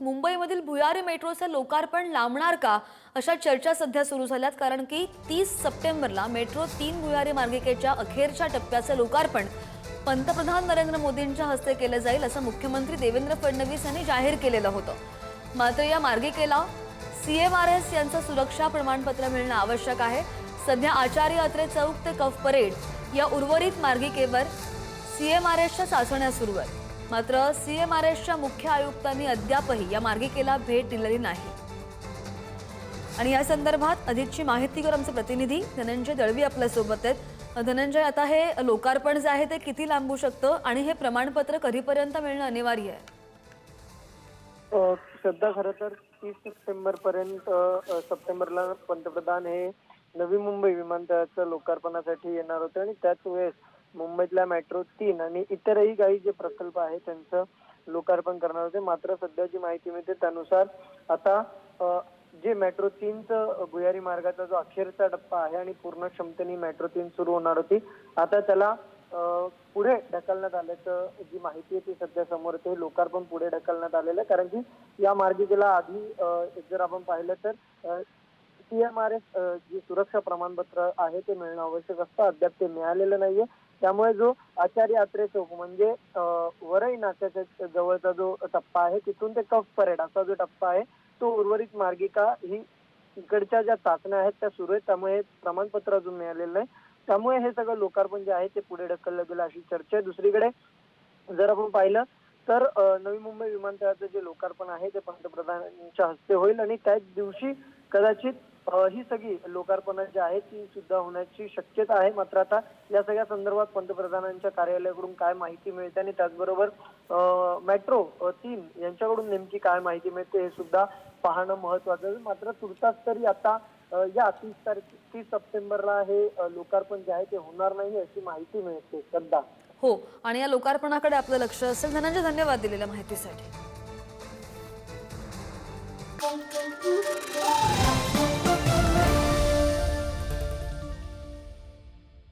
मुंबईमधील भुयारी मेट्रोचं लोकार्पण लांबणार का? अशा चर्चा सध्या सुरू झाल्यात कारण की तीस सप्टेंबरला मेट्रो तीन भुयारी मार्गिकेच्या अखेरच्या टप्प्याचं लोकार्पण पंतप्रधान नरेंद्र मोदींच्या हस्ते केलं जाईल असं मुख्यमंत्री देवेंद्र फडणवीस यांनी जाहीर केलेलं होतं. मात्र या मार्गिकेला सी एम आर एस यांचं सुरक्षा प्रमाणपत्र मिळणं आवश्यक आहे. सध्या आचार्य अत्रे चौक ते कफ परेड या उर्वरित मार्गिकेवर सी एम चाचण्या सुरू आहेत. मात्र सीएमआरएसच्या मुख्य आयुक्तांनी अद्यापही या मार्गिकेला भेट दिलेली नाही. आणि या संदर्भात अधिकची माहिती करू आमचे प्रतिनिधी धनंजय दळवी आपल्यासोबत आहेत. धनंजय आता हे लोकार्पण जे आहे ते किती लांबू शकतं आणि हे प्रमाणपत्र कधीपर्यंत मिळणं अनिवार्य आहे? सध्या खरं तर तीस सप्टेंबर पर्यंत सप्टेंबरला पंतप्रधान हे नवी मुंबई विमानतळाचं लोकार्पणासाठी येणार होते आणि त्याच वेळेस मुंबईतल्या मेट्रो तीन आणि इतरही काही जे प्रकल्प आहेत त्यांचं लोकार्पण करणार होते. मात्र सध्या जी माहिती मिळते त्यानुसार आता जे मेट्रो तीनचं भुयारी मार्गाचा जो अखेरचा टप्पा आहे आणि पूर्ण क्षमतेने मेट्रो तीन सुरू होणार होती आता त्याला पुढे ढकलण्यात आल्याचं जी माहिती आहे ती सध्या समोर येते. लोकार्पण पुढे ढकलण्यात आलेलं आहे. कारण की या मार्गिकेला आधी जर आपण पाहिलं तर सीएमआरएस जे सुरक्षा प्रमाणपत्र आहे ते मिळणं आवश्यक असतं. अद्याप ते मिळालेलं नाहीये. त्यामुळे जो आचार्य आत्रे चौक म्हणजे वरई नाक्याच्या जवळचा जो टप्पा आहे तिथून ते कफ परेड असा जो टप्पा आहे तो उर्वरित मार्गिका ही इकडच्या ज्या चाचण्या आहेत त्या सुरू आहेत. त्यामुळे प्रमाणपत्र अजून मिळालेलं नाही. त्यामुळे हे सगळं लोकार्पण जे आहे ते पुढे ढकललं गेलं अशी चर्चा आहे. दुसरीकडे जर आपण पाहिलं तर नवी मुंबई विमानतळाचं जे लोकार्पण आहे ते पंतप्रधानांच्या हस्ते होईल आणि त्याच दिवशी कदाचित ही सगळी लोकार्पणं जी आहेत ती सुद्धा होण्याची शक्यता आहे. मात्र आता या सगळ्या संदर्भात पंतप्रधानांच्या कार्यालयाकडून काय माहिती मिळते आणि त्याचबरोबर मेट्रो तीन यांच्याकडून नेमकी काय माहिती मिळते हे सुद्धा पाहणं महत्वाचं आहे. मात्र तुर्तास तरी आता या तीस तारीख तीस सप्टेंबरला हे लोकार्पण जे आहे ते होणार नाही अशी माहिती मिळते. सध्या हो आणि या लोकार्पणाकडे आपलं लक्ष असेल धनंजय धन्यवाद दिलेल्या माहितीसाठी.